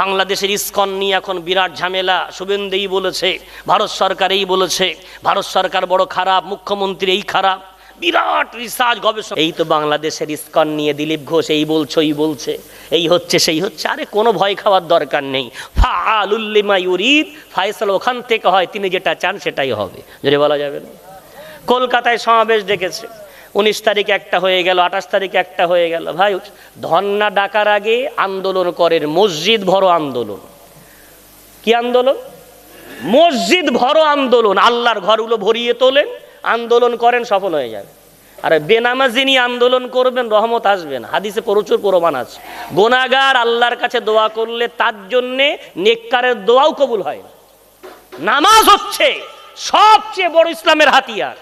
বাংলাদেশের ইস্কন নিয়ে এখন বিরাট ঝামেলা। শুভেন্দেই বলেছে, ভারত সরকার এই বলেছে, ভারত সরকার বড় খারাপ, মুখ্যমন্ত্রী এই খারাপ। বিরাট রিসার্চ গবেষণা। এই তো বাংলাদেশের ইস্কন নিয়ে দিলীপ ঘোষ এই বলছো এই বলছে, এই হচ্ছে, সেই হচ্ছে। আরে কোনো ভয় খাওয়ার দরকার নেই। ফাআলুল্লিমা ইউরিদ, ফায়সাল ওখান থেকে হয়, তিনি যেটা চান সেটাই হবে। যদি বলা যাবে না? কলকাতায় সমাবেশ ডেকেছে। উনিশ তারিখ একটা হয়ে গেল, আঠাশ তারিখ একটা হয়ে গেল। ভাই, ধর্না ডাকার আগে আন্দোলন করেন মসজিদ ভরো আন্দোলন। কি আন্দোলন? মসজিদ ভরো আন্দোলন। আল্লাহর ঘরগুলো ভরিয়ে তোলেন, আন্দোলন করেন, সফল হয়ে যাবে আর বেনামাজি নিয়ে আন্দোলন করবেন, রহমত আসবেন হাদিসে প্রচুর প্রমাণ আছে। গোনাগার আল্লাহর কাছে দোয়া করলে তার জন্যে নেককারের দোয়াও কবুল হয় নামাজ হচ্ছে সবচেয়ে বড় ইসলামের হাতিয়ার।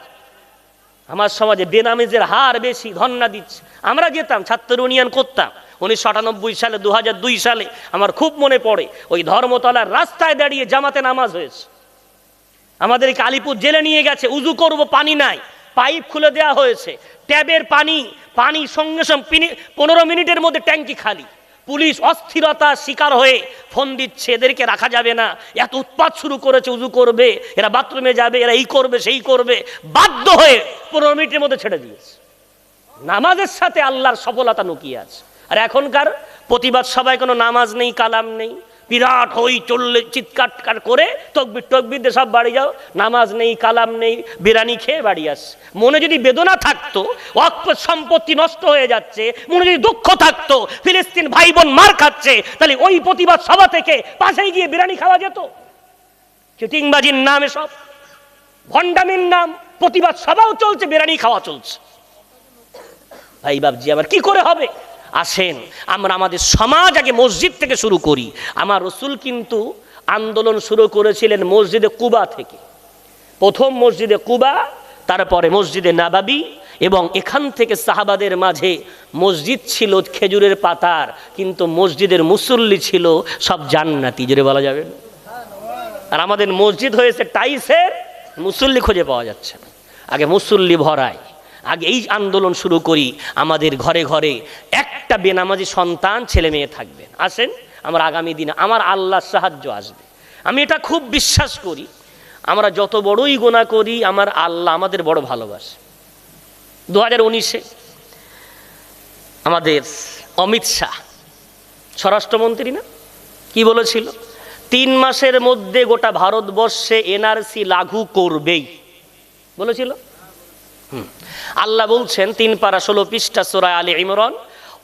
আমার সমাজে বেনামেজের হার বেশি, ধন্না দিচ্ছে। আমরা যেতাম, ছাত্র ইউনিয়ন করতাম। উনিশশো আটানব্বই সালে দু সালে আমার খুব মনে পড়ে, ওই ধর্মতলার রাস্তায় দাঁড়িয়ে জামাতে নামাজ হয়েছে। আমাদেরকে আলিপুর জেলে নিয়ে গেছে, উজু করব, পানি নাই, পাইপ খুলে দেওয়া হয়েছে। ট্যাবের পানি পানি সঙ্গে সঙ্গে পনেরো মিনিটের মধ্যে ট্যাঙ্কি খালি। পুলিশ অস্থিরতা শিকার হয়ে ফোন দিচ্ছে, এদেরকে রাখা যাবে না। এত উৎপাত শুরু করেছে, উজু করবে, এরা বাথরুমে যাবে, এরা এই করবে, সেই করবে। বাধ্য হয়ে পনেরো মিনিটের মধ্যে ছেড়ে দিয়েছে। নামাজের সাথে আল্লাহর সফলতা লুকিয়ে আছে। আর এখনকার প্রতিবাদ সবাই কোনো নামাজ নেই, কালাম নেই। বিরাট হই চললে চিৎকার করে, তকবির টকবির দিয়ে সব বাড়ি যাও। নামাজ নেই, কালাম নেই, বিরানি খেয়ে বাড়ি আস। মনে যদি বেদনা থাকতো, অক্ষ সম্পত্তি নষ্ট হয়ে যাচ্ছে, মনে যদি দুঃখ থাকতো, ফিলিস্তিন ভাই বোন মার খাচ্ছে, তাহলে ওই প্রতিবাদ সভা থেকে পাশেই গিয়ে বিরানি খাওয়া যেত। চিটিংবাজির নাম এসব। ভণ্ডামির নাম। প্রতিবাদ সভাও চলছে, বিরানি খাওয়া চলছে। ভাই বাবজি আবার কি করে হবে? আসেন, আমরা আমাদের সমাজ আগে মসজিদ থেকে শুরু করি। আমার রসুল কিন্তু আন্দোলন শুরু করেছিলেন মসজিদে কুবা থেকে। প্রথম মসজিদে কুবা, তারপরে মসজিদে নাবাবি এবং এখান থেকে সাহাবাদের মাঝে মসজিদ ছিল খেজুরের পাতার, কিন্তু মসজিদের মুসল্লি ছিল সব জান্নাতি। জোরে বলা যাবে? আর আমাদের মসজিদ হয়েছে টাইসের, মুসল্লি খুঁজে পাওয়া যাচ্ছে না। আগে মুসল্লি ভরায়। আগে এই আন্দোলন শুরু করি, আমাদের ঘরে ঘরে একটা বেনামাজি সন্তান ছেলে মেয়ে থাকবেন আসেন, আমার আগামী দিনে আমার আল্লাহর সাহায্য আসবে। আমি এটা খুব বিশ্বাস করি। আমরা যত বড়ই গোনা করি, আমার আল্লাহ আমাদের বড় ভালোবাসে। দু হাজার উনিশে আমাদের অমিত শাহ, স্বরাষ্ট্রমন্ত্রী না? কি বলেছিল? তিন মাসের মধ্যে গোটা ভারতবর্ষে এনআরসি লাঘু করবেই। বলেছিল? হুম। আল্লাহ বলছেন, তিন পারা ষোলো পৃষ্ঠা সোরায় আলী ইমরান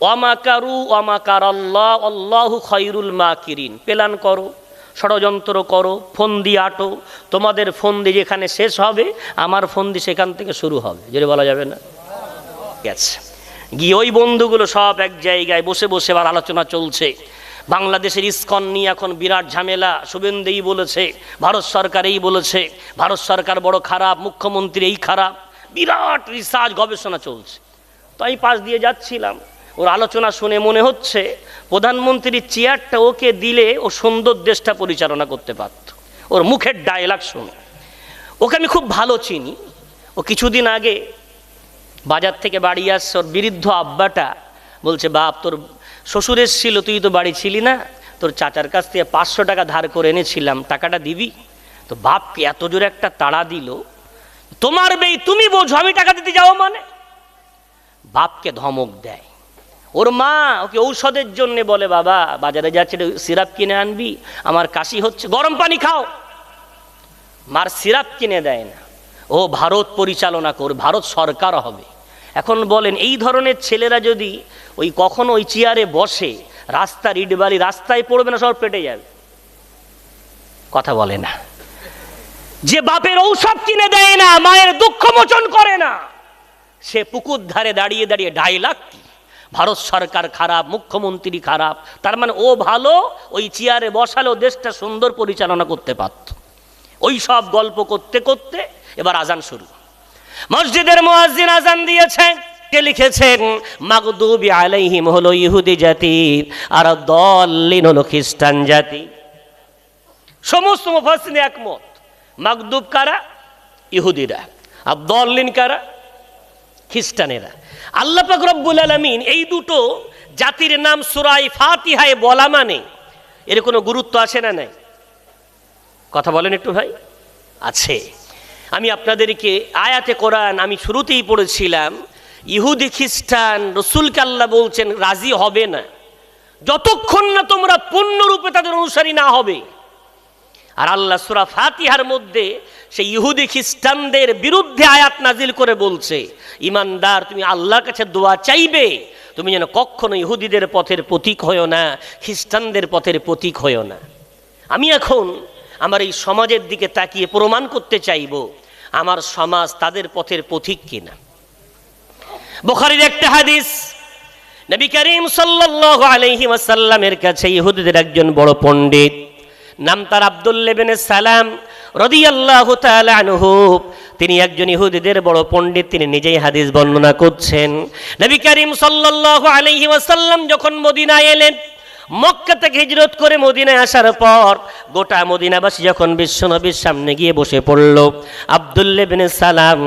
অমাকারু অমাকার আল্লাহ আল্লাহু খৈরুল মাকিরিন। প্ল্যান করো, ষড়যন্ত্র করো, ফন্দি আটো। তোমাদের ফন্দি যেখানে শেষ হবে, আমার ফন্দি সেখান থেকে শুরু হবে। যদি বলা যাবে না? গেছে গিয়ে ওই বন্ধুগুলো সব এক জায়গায় বসে বসে আবার আলোচনা চলছে। বাংলাদেশের ইস্কন নিয়ে এখন বিরাট ঝামেলা। শুভেন্দেই বলেছে, ভারত সরকার এই বলেছে, ভারত সরকার বড় খারাপ মুখ্যমন্ত্রী এই খারাপ। বিরাট রিসার্চ গবেষণা চলছে। তো আমি পাশ দিয়ে যাচ্ছিলাম। ওর আলোচনা শুনে মনে হচ্ছে প্রধানমন্ত্রীর চেয়ারটা ওকে দিলে ও সুন্দর দেশটা পরিচালনা করতে পারত। ওর মুখের ডায়লগ শুনে। ওকে আমি খুব ভালো চিনি। ও কিছুদিন আগে বাজার থেকে বাড়ি আসছে, ওর বৃদ্ধ আব্বাটা বলছে, বাপ, তোর শ্বশুর এসেছিল, তুই তো বাড়ি ছিলি না? তোর চাচার কাছ থেকে পাঁচশো টাকা ধার করে এনেছিলাম, টাকাটা দিবি? তো বাপকে এত জোরে একটা তাড়া দিল, তোমার বেই তুমি বোঝো, আমি টাকা দিতে যাও মানে? বাপকে ধমক দেয়। ওর মা ওকে ঔষধের জন্য বলে, বাবা, বাজারে যাচ্ছে সিরাপ কিনে আনবি, আমার কাশি হচ্ছে, গরম পানি খাও। মার সিরাপ কিনে দেয় না। ও ভারত পরিচালনা কর, ভারত সরকার হবে। এখন বলেন, এই ধরনের ছেলেরা যদি ওই কখনো ওই চেয়ারে বসে রাস্তা ইটবালি রাস্তায় পড়বে না, সব পেটে যাবে। কথা বলে না। যে বাপের ঔষধ কিনে দেয় না, মায়ের দুঃখ মোচন করে না, সে পুকুর ধারে দাঁড়িয়ে দাঁড়িয়ে ডাইলাক কি? ভারত সরকার খারাপ, মুখ্যমন্ত্রী খারাপ। তার মানে ও ভালো, ওই চেয়ারে বসালেও দেশটা সুন্দর পরিচালনা করতে পারত। ওই সব গল্প করতে করতে এবার আজান শুরু। মসজিদের মুয়াজ্জিন আজান দিয়েছেন কে লিখেছেন? মাগদুবি আলাইহিম হলো ইহুদি জাতি, আর দল্লিন হলো খ্রিস্টান জাতি। সমস্ত একমত। মাগদুব কারা? ইহুদিরা। আর দল্লিন কারা? খ্রিস্টানেরা। আল্লাহ পাক রব্বুল আলামিন এই দুটো জাতির নাম সুরাই ফাতিহায় বলা মানে। এর কোনো গুরুত্ব আছে না নাই? কথা বলেন একটু ভাই। আছে। আমি আপনাদেরকে আয়াতে কোরআন আমি শুরুতেই পড়েছিলাম, ইহুদি খ্রিস্টান রসুলকে আল্লাহ বলছেন, রাজি হবে না। যতক্ষণ না তোমরা পূর্ণরূপে তাদের অনুসারী না হবে। আর আল্লাহ সুরা ফাতিহার মধ্যে সেই ইহুদি খ্রিস্টানদের বিরুদ্ধে আয়াত নাজিল করে বলছে, ইমানদার, তুমি আল্লাহর কাছে দোয়া চাইবে, তুমি যেন কখনো ইহুদিদের পথের প্রতীক হয়েও না, খ্রিস্টানদের পথের প্রতীক হয়েও না। আমি এখন আমার এই সমাজের দিকে তাকিয়ে প্রমাণ করতে চাইব, আমার সমাজ তাদের পথের পথিক কিনা? বোখারির একটা হাদিস, নবী করিম আলাইহি ওয়াসাল্লামের কাছে ইহুদিদের একজন বড় পণ্ডিত, নাম তার আব্দুল্লাহ ইবনে সালাম রাদিয়াল্লাহু আনহু, তিনি একজন ইহুদিদের বড় পণ্ডিত, তিনি নিজেই হাদিস বর্ণনা করছেন। নবী করিম সাল্লাল্লাহু আলাইহি ওয়াসাল্লাম যখন মদিনায় এলেন, মক্কা থেকে হিজরত করে মদিনায় আসার পর গোটা মদিনাবাসী যখন বিশ্বনবীর সামনে গিয়ে বসে পড়ল আব্দুল্লাহ বিন সালাম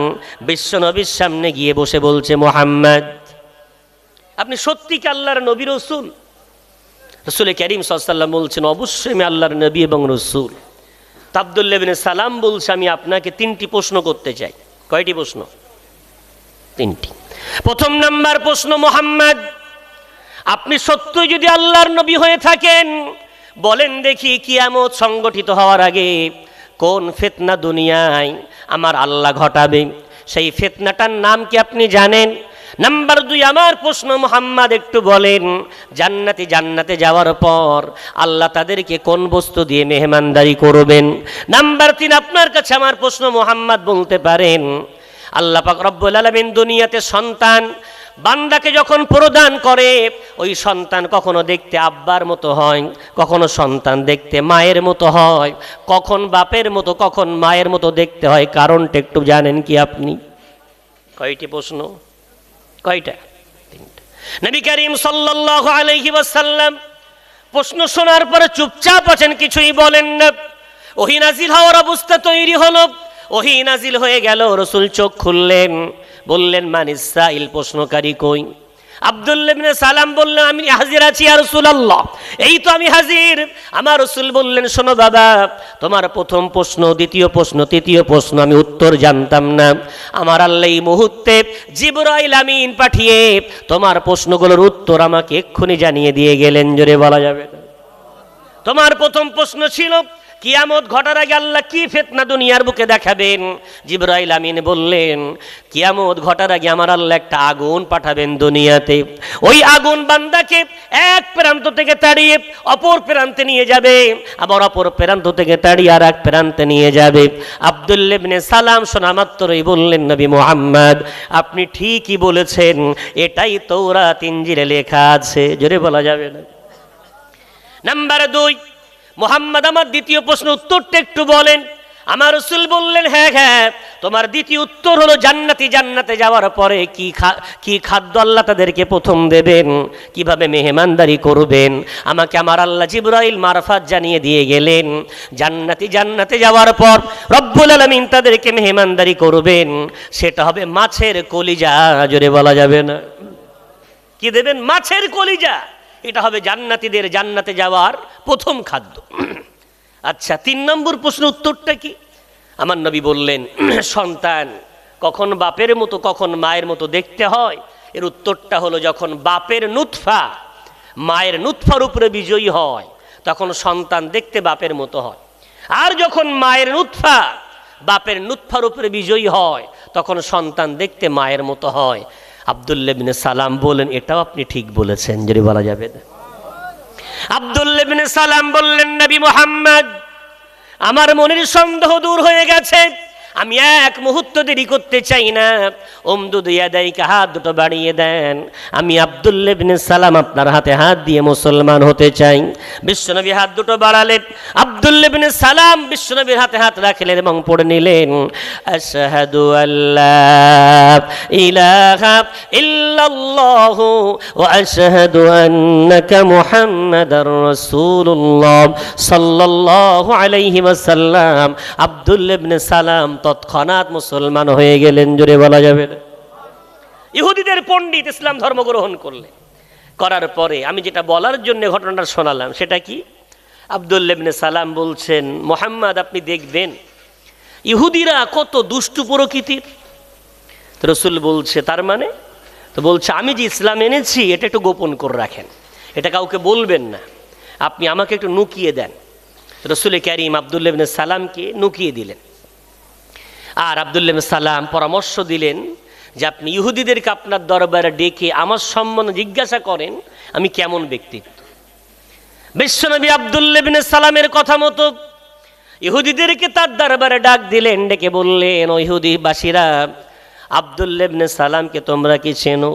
বিশ্বনবীর সামনে গিয়ে বসে বলছে, মোহাম্মদ, আপনি সত্যি কি আল্লাহর নবী রসুল? রসুল করিম সাল্লাম বলছেন, অবশ্যই আমি আল্লাহর নবী এবং রসুল। তা সালাম বলছে, আমি আপনাকে তিনটি প্রশ্ন করতে চাই। কয়টি প্রশ্ন? তিনটি। প্রথম নাম্বার প্রশ্ন, মোহাম্মদ, আপনি সত্যই যদি আল্লাহর নবী হয়ে থাকেন, বলেন দেখি কিয়ামত সংগঠিত হওয়ার আগে কোন ফেতনা দুনিয়ায় আমার আল্লাহ ঘটাবে? সেই ফেতনাটার নাম কি আপনি জানেন? নাম্বার দুই, আমার প্রশ্ন, মোহাম্মদ, একটু বলেন, জান্নাতে জান্নাতে যাওয়ার পর আল্লাহ তাদেরকে কোন বস্তু দিয়ে মেহমানদারি করবেন? নাম্বার তিন, আপনার কাছে আমার প্রশ্ন, মোহাম্মদ, বলতে পারেন, আল্লাহ পাক রব্বুল আলমিন দুনিয়াতে সন্তান বান্দাকে যখন প্রদান করে, ওই সন্তান কখনো দেখতে আব্বার মতো হয়, কখনো সন্তান দেখতে মায়ের মতো হয়, কখন বাপের মতো, কখন মায়ের মতো দেখতে হয়, কারণটা একটু জানেন কি আপনি? কয়টি প্রশ্ন? কয়টা? তিনটা। নবী করিম সাল্লাল্লাহু আলাইহি ওয়াসাল্লাম প্রশ্ন শোনার পরে চুপচাপ আছেন, কিছুই বলেন না। ওহি নাজিল হওয়ার অবস্থা তৈরি হলো। ওহি নাজিল হয়ে গেল, রসুল চোখ খুললেন। বললেন মানিস সাইল প্রশ্নকারী কই? আব্দুল্লাবিন সালাম বললেন, আমি হাজির আছি আর রসুল আল্লাহ এই তো আমি হাজির। আমার রসুল বললেন, শোনো বাবা, তোমার প্রথম প্রশ্ন, দ্বিতীয় প্রশ্ন, তৃতীয় প্রশ্ন আমি উত্তর জানতাম না। আমার আল্লাহ এই মুহূর্তে জিবরাইল আমিন পাঠিয়ে তোমার প্রশ্নগুলোর উত্তর আমাকে এক্ষুনি জানিয়ে দিয়ে গেলেন। জোরে বলা যাবে। তোমার প্রথম প্রশ্ন ছিল কিয়ামত ঘটার আগে আল্লাহ কি ফেতনা দুনিয়ার বুকে দেখাবেন? জিব্রাইল আমিন বললেন, কিয়ামত ঘটার আগে আমার আল্লাহ একটা আগুন পাঠাবেন দুনিয়াতে। ওই আগুন বান্দাকে এক প্রান্ত থেকে তাড়িয়ে অপর প্রান্তে নিয়ে যাবে, আবার অপর প্রান্ত থেকে তাড়িয়ে আর এক প্রান্তে নিয়ে যাবে। আবদুল্লেবনে সালাম শোনা মাত্রই বললেন, নবী মোহাম্মদ, আপনি ঠিকই বলেছেন, এটাই তৌরা তিনজিরে লেখা আছে। জোরে বলা যাবে না। নাম্বার দুই মোহাম্মদ, আমার দ্বিতীয় প্রশ্ন উত্তরটা একটু বলেন। আমার রসুল বললেন হ্যাঁ হ্যাঁ তোমার দ্বিতীয় উত্তর হলো জান্নাতি, জান্নাতে যাওয়ার পরে কি কি খাদ্য আল্লাহ তাদেরকে প্রথম দেবেন? কীভাবে মেহমানদারি করবেন? আমাকে আমার আল্লাহ জিব্রাইল মারফাত জানিয়ে দিয়ে গেলেন, জান্নাতি, জান্নাতে যাওয়ার পর রব্বুল আলমিন তাদেরকে মেহমানদারি করবেন। সেটা হবে মাছের কলিজা, জোরে বলা যাবে না। কি দেবেন? মাছের কলিজা। এটা হবে জান্নাতিদের জান্নাতে যাওয়ার প্রথম খাদ্য। আচ্ছা তিন নম্বর প্রশ্ন উত্তরটা কি? আমার নবী বললেন, সন্তান, কখন বাপের মতো, কখন মায়ের মতো দেখতে হয়? এর উত্তরটা হলো যখন বাপের নুৎফা মায়ের নুৎফার উপরে বিজয়ী হয়, তখন সন্তান দেখতে বাপের মতো হয়। আর যখন মায়ের নুৎফা বাপের নুৎফার উপরে বিজয়ী হয়, তখন সন্তান দেখতে মায়ের মতো হয়। আবদুল্লেবিনে সালাম বলেন এটাও আপনি ঠিক বলেছেন, যদি বলা যাবে। আবদুল্লেবিনে সালাম বললেন, নবী মোহাম্মদ, আমার মনের সন্দেহ দূর হয়ে গেছে। আমি এক মুহূর্ত দেরি করতে চাই না। ওমদুদ ইয়াদাইকে হাত দুটো বাড়িয়ে দেন। আমি আবদুল্লেবিন সালাম আপনার হাতে হাত দিয়ে মুসলমান হতে চাই। বিশ্বনবী হাত দুটো বাড়ালেন। আবদুল্লেবিন সালাম বিশ্বনবীর হাতে হাত রাখলেন এবং পড়ে নিলেন। আশহাদু আল্লাহ ইলাহা ইল্লাল্লাহ ওয়া আশহাদু আন্নাকা মুহাম্মাদার রাসূলুল্লাহ সাল্লাল্লাহু আলাইহি ওয়াসাল্লাম। আব্দুল্লাহ ইবনে সালাম তৎক্ষণাৎ মুসলমান হয়ে গেলেন, জোরে বলা যাবে ইহুদিদের পণ্ডিত ইসলাম ধর্ম গ্রহণ করলেন করার পরে আমি যেটা বলার জন্য ঘটনাটা শোনালাম, সেটা কি? আবদুল্লেবনে সালাম বলছেন, মোহাম্মদ, আপনি দেখবেন, ইহুদিরা কত দুষ্টু প্রকৃতির। রসুল বলছে, তার মানে? তো বলছে, আমি যে ইসলাম এনেছি, এটা একটু গোপন করে রাখেন। এটা কাউকে বলবেন না। আপনি আমাকে একটু নুকিয়ে দেন। রসুল ক্যারিম আবদুল্লেবনে সালামকে নুকিয়ে দিলেন। আর আবদুল্লাহ সালাম পরামর্শ দিলেন যে আপনি ইহুদিদেরকে আপনার দরবারে ডেকে আমার সম্বন্ধে জিজ্ঞাসা করেন, আমি কেমন ব্যক্তিত্ব? বিশ্বনবী আবদুল্লেবিন সালামের কথা মতো ইহুদিদেরকে তার দরবারে ডাক দিলেন, ডেকে বললেন, ও ইহুদিবাসীরা আবদুল্লেবনে সালামকে তোমরা কি চেনো?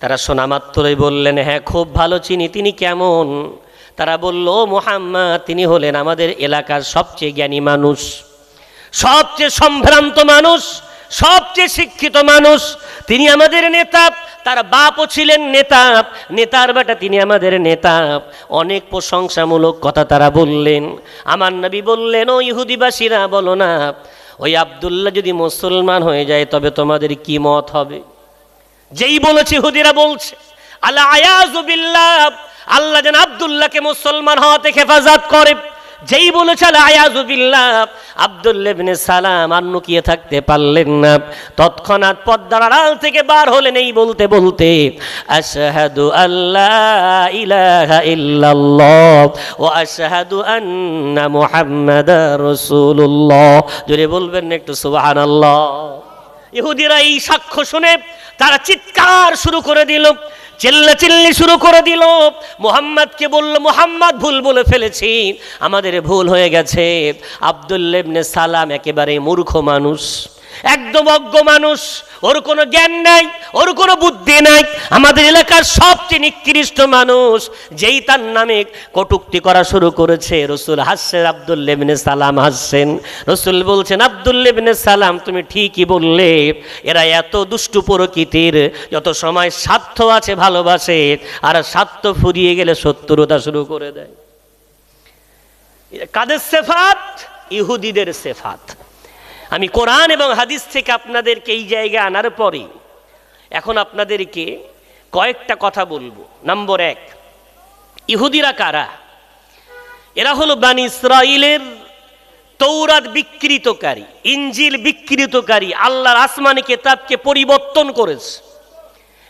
তারা শোনা মাত্রই বললেন হ্যাঁ খুব ভালো চিনি, তিনি কেমন? তারা বলল মোহাম্মদ, তিনি হলেন আমাদের এলাকার সবচেয়ে জ্ঞানী মানুষ। সবচেয়ে সম্ভ্রান্ত মানুষ, সবচেয়ে শিক্ষিত মানুষ, তিনি আমাদের নেতা, তার বাপও ছিলেন নেতা, নেতার বেটা তিনি আমাদের নেতা। অনেক প্রশংসামূলক কথা তারা বললেন। আমার নবী বললেন, ও ইহুদিবাসীরা, বলো না, ওই আবদুল্লাহ যদি মুসলমান হয়ে যায়, তবে তোমাদের কি মত হবে? যেই বলেছে ইহুদিরা বলছে আল্লাহ আয়াজুবিল্লাহ আল্লাহ যেন আবদুল্লাহকে মুসলমান হওয়াতে হেফাজত করে। যেই বলেছে আয়াজুবিল্লাহ আবদুল্লেবনে সালাম আর নুকিয়ে থাকতে পারলেন না। তৎক্ষণাৎ পদ্মার আড়াল থেকে বার হলেন এই বলতে বলতে, আশহাদু আল্লাহ ইলাহা ও আশহাদু আন্না মুহাম্মাদার রাসূলুল্লাহ। জোরে বলবেন না একটু, সুবহানাল্লাহ। ইহুদিরা এই সাক্ষ্য শুনে তারা চিৎকার শুরু করে দিল। চিল্লা চিল্লি শুরু করে দিল। মোহাম্মদকে বলল, মোহাম্মদ, ভুল বলে ফেলেছি। আমাদের ভুল হয়ে গেছে। আবদুল্লেবনে সালাম একেবারে মূর্খ মানুষ। একদম অজ্ঞ মানুষ, ওর কোনো জ্ঞান নাই, ওর কোনো বুদ্ধি নাই। আমাদের এলাকার সবচেয়ে নিকৃষ্ট মানুষ, যেই তার নামে কটুক্তি করা শুরু করেছে, রসুল হাসছেন আবদুল্লেবনে সালাম হাসছেন রসুল বলছেন আবদুল্লেবনে সালাম, তুমি ঠিকই বললে, এরা এত দুষ্টু প্রকৃতির, যত সময় স্বার্থ আছে ভালোবাসে, আর স্বার্থ ফুরিয়ে গেলে শত্রুতা শুরু করে দেয়। কাদের সেফাত? ইহুদিদের সেফাত। আমি কোরআন এবং হাদিস থেকে আপনাদেরকে এই জায়গায় আনার পরে এখন আপনাদেরকে কয়েকটা কথা বলব। নম্বর এক, ইহুদিরা কারা? এরা হলো বানি ইসরাইলের তৌরাত বিকৃতকারী ইঞ্জিল বিকৃতকারী, আল্লাহর আসমানি কেতাবকে পরিবর্তন করেছে,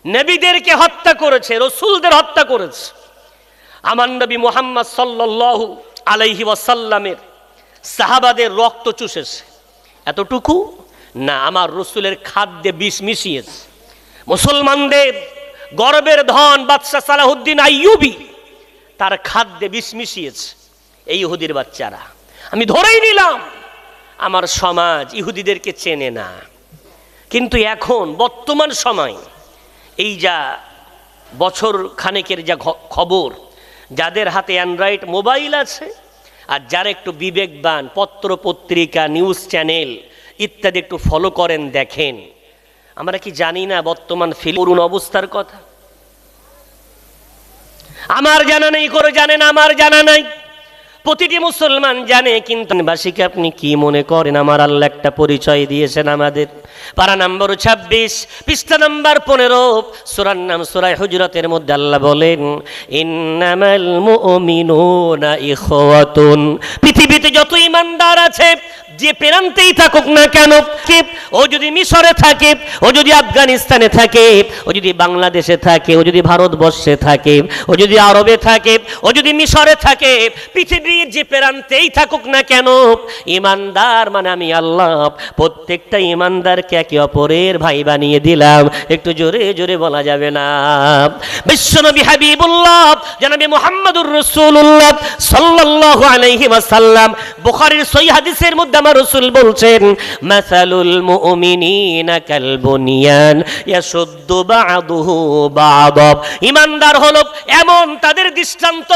নবীদেরকে হত্যা করেছে, রসুলদের হত্যা করেছে। আমার নবী মোহাম্মদ সাল্লাল্লাহু আলাইহি ওয়াসাল্লামের সাহাবাদের রক্ত চুষেছে। এতটুকু? না, আমার রসুলের খাদ্যে বিষ মিশিয়েছে। মুসলমানদের গর্বের ধন বাদশাহ সালাহুদ্দিন আইয়ুবি তার খাদ্যে বিষ মিশিয়েছে এই ইহুদির বাচ্চারা। আমি ধরেই নিলাম, আমার সমাজ ইহুদিদেরকে চেনে না। কিন্তু এখন, বর্তমান সময়, এই যা বছর খানেকের যা খবর, যাদের হাতে অ্যান্ড্রয়েড মোবাইল আছে আর যারা একটু বিবেকবান পত্র পত্রিকা নিউজ চ্যানেল ইত্যাদি একটু ফলো করেন, দেখেন। আমরা কি জানি না বর্তমান ফিল করুন অবস্থার কথা? আমার জানা নেই করে জানেন আমার জানা নাই। প্রতিটি মুসলমান জানে, কিন্তু বাসীকে আপনি কি মনে করেন? আমার আল্লাহ একটা পরিচয় দিয়েছেন আমাদের। পারা নম্বর ছাব্বিশ, পৃষ্ঠা নাম্বার পনেরো, সুরার নাম সুরাই হুজরতের মধ্যে আল্লাহ বলেন, ইন্নামাল মুমিনুনা ইখওয়াতুন। পৃথিবীতে যত ইমানদার আছে যে প্রান্তেই থাকুক না কেন ও যদি মিশরে থাকে, ও যদি আফগানিস্তানে থাকে, ও যদি বাংলাদেশে থাকে, ও যদি ভারতবর্ষে থাকে, ও যদি আরবে থাকে, ও যদি মিশরে থাকে, পৃথিবীর যে প্রান্তেই থাকুক না কেন, ইমানদার মানে আমি আল্লাহ। প্রত্যেকটা ইমানদারকে একে অপরের ভাই বানিয়ে দিলাম। একটু জোরে জোরে বলা যাবে না। বিশ্বনবী হাবিবুল্লাহ, জানাবি মোহাম্মদুর রসুল্লাহ সাল্লাল্লাহু আলাইহি ওয়াসাল্লাম, বুখারীর সহিহ হাদিসের মধ্যে আমার রসুল বলছেন, মাসালুল মুমিনিনা কাল বুনিয়ান ইয়াশুদ্দু বা'দুহু বা'দ ইমানদার হলো এমন তাদের দৃষ্টান্ত,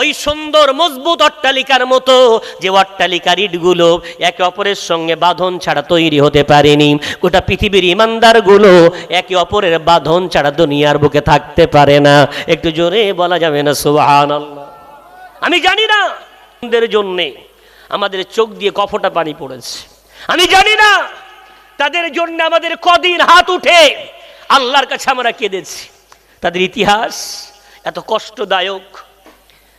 ওই সুন্দর, মজবুত অট্টালিকার মতো, যে অট্টালিকার ইটগুলো একে অপরের সঙ্গে বাঁধন ছাড়া তৈরি হতে পারেনি। গোটা পৃথিবীর ইমানদারগুলো একে অপরের বাঁধন ছাড়া দুনিয়ার বুকে থাকতে পারে না। একটু জোরে বলা যাবে না, সুবহানাল্লাহ। আমি জানি না জন্যে আমাদের চোখ দিয়ে কফটা পানি পড়েছে। আমি জানি না তাদের জন্য আমাদের কদিন হাত উঠে আল্লাহর কাছে আমরা কেঁদেছি। তাদের ইতিহাস এত কষ্টদায়ক।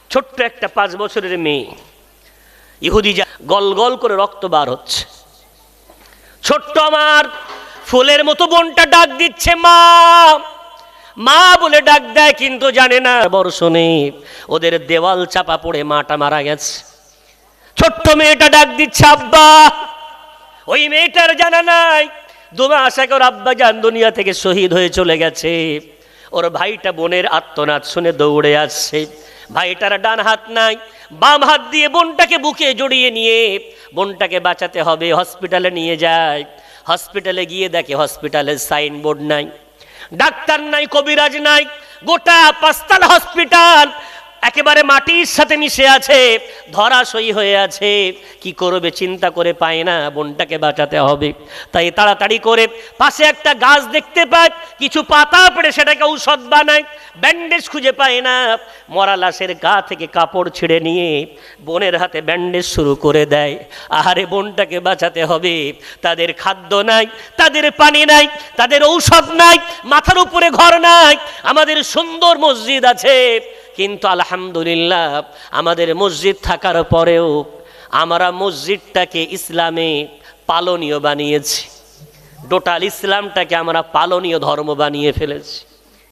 ছোট্ট একটা পাঁচ বছরের মেয়ে। ইহুদি যা গল গল করে রক্ত বার হচ্ছে। ছোট্ট আমার ফুলের মতো বোনটা ডাক দিচ্ছে, মা! মা বলে ডাক দেয়, কিন্তু জানে না। বর্ষণে ওদের দেওয়াল চাপা পড়ে মাটা মারা গেছে। ছোট্ট মেয়েটা ডাক দিচ্ছে, আব্বা, ওই মেয়েটার জানা নাই। দু মাস আগে আব্বা জান দুনিয়া থেকে শহীদ হয়ে চলে গেছে। ওর ভাইটা বোনের আত্মনাদ শুনে দৌড়ে আসছে। ভাইটার ডান হাত নাই, বাম হাত দিয়ে বোনটাকে বুকে জড়িয়ে নিয়ে বোনটাকে বাঁচাতে হবে, হসপিটালে নিয়ে যায়। হসপিটালে গিয়ে দেখে হসপিটালের সাইনবোর্ড নাই। ডাক্তার নাই, কবিরাজ নাই, গোটা পাঁচতাল হসপিটাল একেবারে মাটির সাথে মিশে আছে, ধরাশয়ী হয়ে আছে। কি করবে, চিন্তা করে পায় না, বোনটাকে বাঁচাতে হবে। তাই তাড়াতাড়ি করে পাশে একটা গাছ দেখতে পায়, কিছু পাতা পড়ে সেটাকে ঔষধ বানায়, ব্যান্ডেজ খুঁজে পায় না। মরা লাশের গা থেকে কাপড় ছিঁড়ে নিয়ে বোনের হাতে ব্যান্ডেজ শুরু করে দেয়। আহারে, বোনটাকে বাঁচাতে হবে। তাদের খাদ্য নাই, তাদের পানি নাই, তাদের ঔষধ নাই, মাথার উপরে ঘর নাই। আমাদের সুন্দর মসজিদ আছে। কিন্তু আলহামদুলিল্লাহ, আমাদের মসজিদ থাকার পরেও আমরা মসজিদটাকে ইসলামে পালনীয় বানিয়েছি। টোটাল ইসলামটাকে আমরা পালনীয় ধর্ম বানিয়ে ফেলেছি।